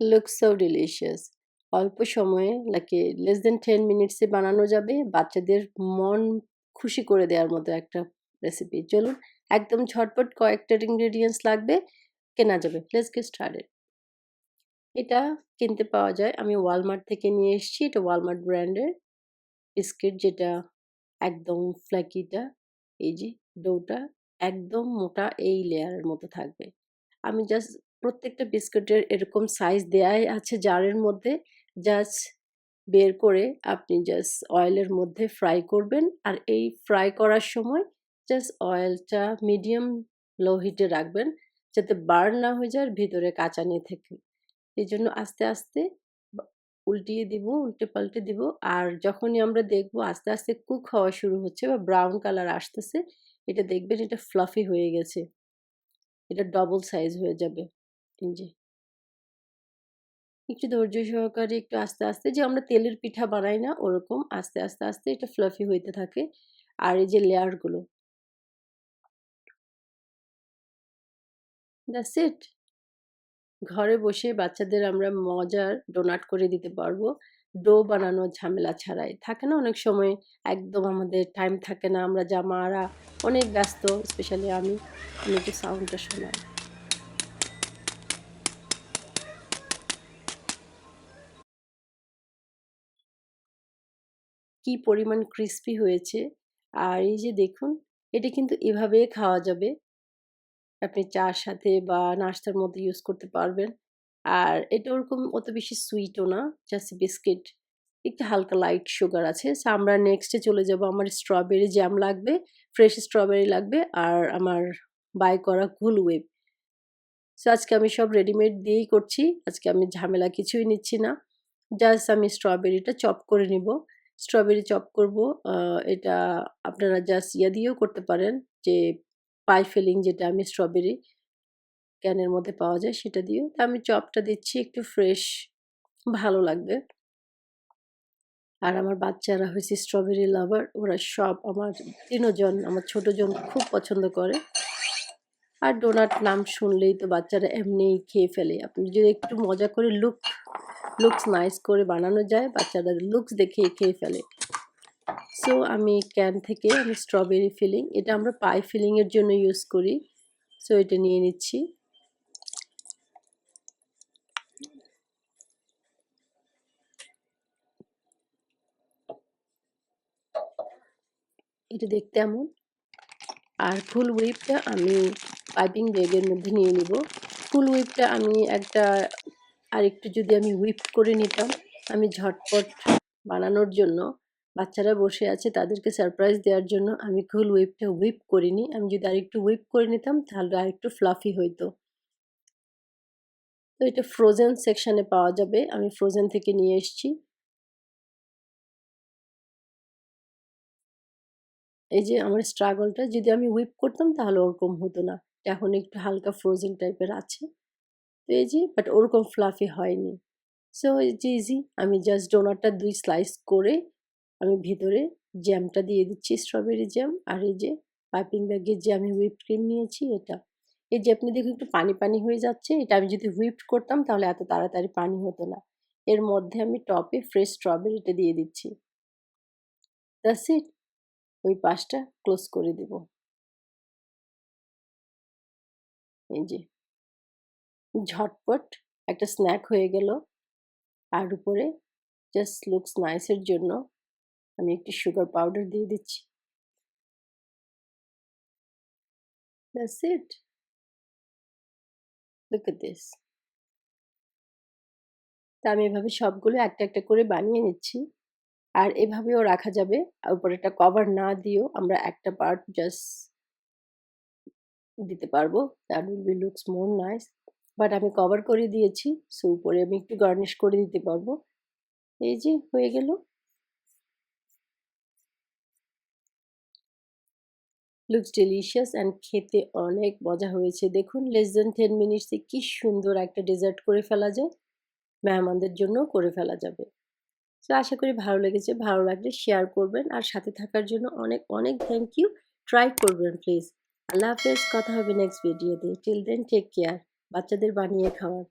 Looks so delicious অল্প সময়ে লাইকে less than ten মিনিটসে বানানো যাবে বাচ্চাদের মন খুশি করে দেওয়ার মতো একটা রেসিপি চলুন, একদম ঝটপট কয়েকটা ইনগ্রেডিয়েন্টস লাগবে, কেনা যাবে। লেটস গেট স্টার্টেড এটা কিনতে পাওয়া যায়। আমি ওয়ালমার্ট থেকে নিয়ে এসেছি। এটা ওয়ালমার্ট ব্র্যান্ডের বিস্কিট যেটা একদম ফ্ল্যাকিটা এই যে ডোটা একদম মোটা এই লেয়ারের মতো থাকবে। আমি জাস্ট প্রত্যেকটা বিস্কুটের এরকম সাইজ দেয়াই আছে জারের মধ্যে। জাস্ট বের করে আপনি জাস্ট অয়েলের মধ্যে ফ্রাই করবেন। আর এই ফ্রাই করার সময় জাস্ট অয়েলটা মিডিয়াম লো হিটে রাখবেন যাতে বার্ন না হয়ে যায় ভিতরে কাঁচা নিয়ে থাকে। এই জন্য আস্তে আস্তে উল্টিয়ে দিব, উল্টে পাল্টে দিব। আর যখনই আমরা দেখব আস্তে আস্তে কুক হওয়া শুরু হচ্ছে বা ব্রাউন কালার আসতেছে, এটা দেখবেন এটা ফ্লাফি হয়ে গেছে। এটা ডবল সাইজ হয়ে যাবে। জি। একটু ধৈর্য সহকারে একটু আস্তে আস্তে যে আমরা তেলের পিঠা বানাই না ওরকম আস্তে আস্তে আস্তে এটা ফ্লাফি হইতে থাকে। আর এই যে লেয়ারগুলো দ্যাটস ইট ঘরে বসে বাচ্চাদের আমরা মজার ডোনাট করে দিতে পারব। ডো বানানোর ঝামেলা ছাড়াই। থাকে না অনেক সময় একদম আমাদের টাইম থাকে না, আমরা যা মারা অনেক ব্যস্ত স্পেশালি আমি। আমি একটু সাউন্ডটা শোনাই। কি পরিমাণ ক্রিস্পি হয়েছে। আর এই যে দেখুন, এটা কিন্তু এভাবে খাওয়া যাবে। আপনি চার সাথে বা নাস্তার মধ্যে ইউজ করতে পারবেন। আর এটা ওরকম অত বেশি সুইটও না জাস্ট বিস্কিট একটু হালকা লাইট সুগার আছে। সো আমরা নেক্সটে চলে যাব। আমার স্ট্রবেরি জ্যাম লাগবে ফ্রেশ স্ট্রবেরি লাগবে আর আমার বাই করা কুল ওয়েব সো আজকে আমি সব রেডিমেড দিয়েই করছি। আজকে আমি ঝামেলা কিছুই নিচ্ছি না। জাস্ট আমি স্ট্রবেরিটা চপ করে নিব। স্ট্রবেরি চপ করব। এটা আপনারা জাস্ট ইয়া দিয়েও করতে পারেন যে পাই ফিলিং যেটা আমি স্ট্রবেরি ক্যানের মধ্যে পাওয়া যায় সেটা দিয়েও। তা আমি চপটা দিচ্ছি একটু ফ্রেশ ভালো লাগবে। আর আমার বাচ্চারা হয়েছে স্ট্রবেরি লাভার ওরা সব আমার তিনজন, আমার ছোটোজন খুব পছন্দ করে। আর ডোনাট নাম শুনলেই তো বাচ্চারা এমনিই খেয়ে ফেলে। আপনি যদি একটু মজা করে লুক লুকস নাইস করে বানানো যায়, বাচ্চারা লুকস দেখে খেয়ে ফেলে। সো আমি ক্যান থেকে আমি স্ট্রবেরি ফিলিং এটা আমরা পাই ফিলিংয়ের জন্য ইউজ করি। সো এটা নিয়ে নিচ্ছি। এটা দেখতে এমন। আর ফুল হুইপটা আমি পাইপিং ব্যাগের মধ্যে নিয়ে নিব। ফুল হুইপটা আমি একটা আর একটু যদি আমি হুইপ করে নিতাম, আমি ঝটপট বানানোর জন্য, বাচ্চারা বসে আছে তাদেরকে সারপ্রাইজ দেওয়ার জন্য আমি ফুল হুইপটা হুইপ করিনি। আমি যদি আরেকটু হুইপ করে নিতাম, তাহলে আরেকটু ফ্লাফি হইতো। তো এটা ফ্রোজেন সেকশানে পাওয়া যাবে। আমি ফ্রোজেন থেকে নিয়ে এসেছি। এই যে আমার স্ট্রাগলটা যদি আমি হুইপ করতাম, তাহলে ওরকম হতো না। এখন একটু হালকা ফ্রোজেন টাইপের আছে। যে বাট ওরকম ফ্লাফি হয়নি। সো যে ইজি আমি জাস্ট ডোনারটা দুই স্লাইস করে আমি ভিতরে জ্যামটা দিয়ে দিচ্ছি স্ট্রবেরি জ্যাম আর এই যে পাইপিং ব্যাগের যে আমি হুইপ ক্রিম নিয়েছি, এটা। এই যে আপনি দেখুন একটু পানি পানি হয়ে যাচ্ছে, এটা আমি যদি হুইপ করতাম তাহলে এত তাড়াতাড়ি পানি হতো না। এর মধ্যে আমি টপে ফ্রেশ স্ট্রবেরিটা দিয়ে দিচ্ছি। দ্যাটস ইট ওই পাশটা ক্লোজ করে দেব। এই যে। ঝটপট একটা স্ন্যাক হয়ে গেল। আর উপরে জাস্ট লুকস নাইসের জন্য আমি একটু সুগার পাউডার দিয়ে দিচ্ছি. তা আমি এভাবে সবগুলো একটা একটা করে বানিয়ে নিচ্ছি। আর এভাবেও রাখা যাবে। উপরে একটা কভার না দিয়েও আমরা একটা পার্ট জাস্ট দিতে পারব। That will be looks more nice but আমি কভার করে দিয়েছি, সো উপরে আমি একটু গার্নিশ করে দিতে পারব। এই যে, হয়ে গেল। লুকস ডেলিশিয়াস অ্যান্ড খেতে অনেক মজা হয়েছে। দেখুন লেস দেন টেন মিনিটসে কি সুন্দর একটা ডেজার্ট করে ফেলা যায়। মেহমানদের জন্য করে ফেলা যাবে। তো আশা করি ভালো লেগেছে। ভালো লাগলে শেয়ার করবেন। আর সাথে থাকার জন্য অনেক অনেক থ্যাংক ইউ ট্রাই করবেন প্লিজ আল্লাহ হাফেজ। কথা হবে নেক্সট ভিডিওতে টিল দেন টেক কেয়ার বাচ্চাদের বানিয়ে খাওয়ার।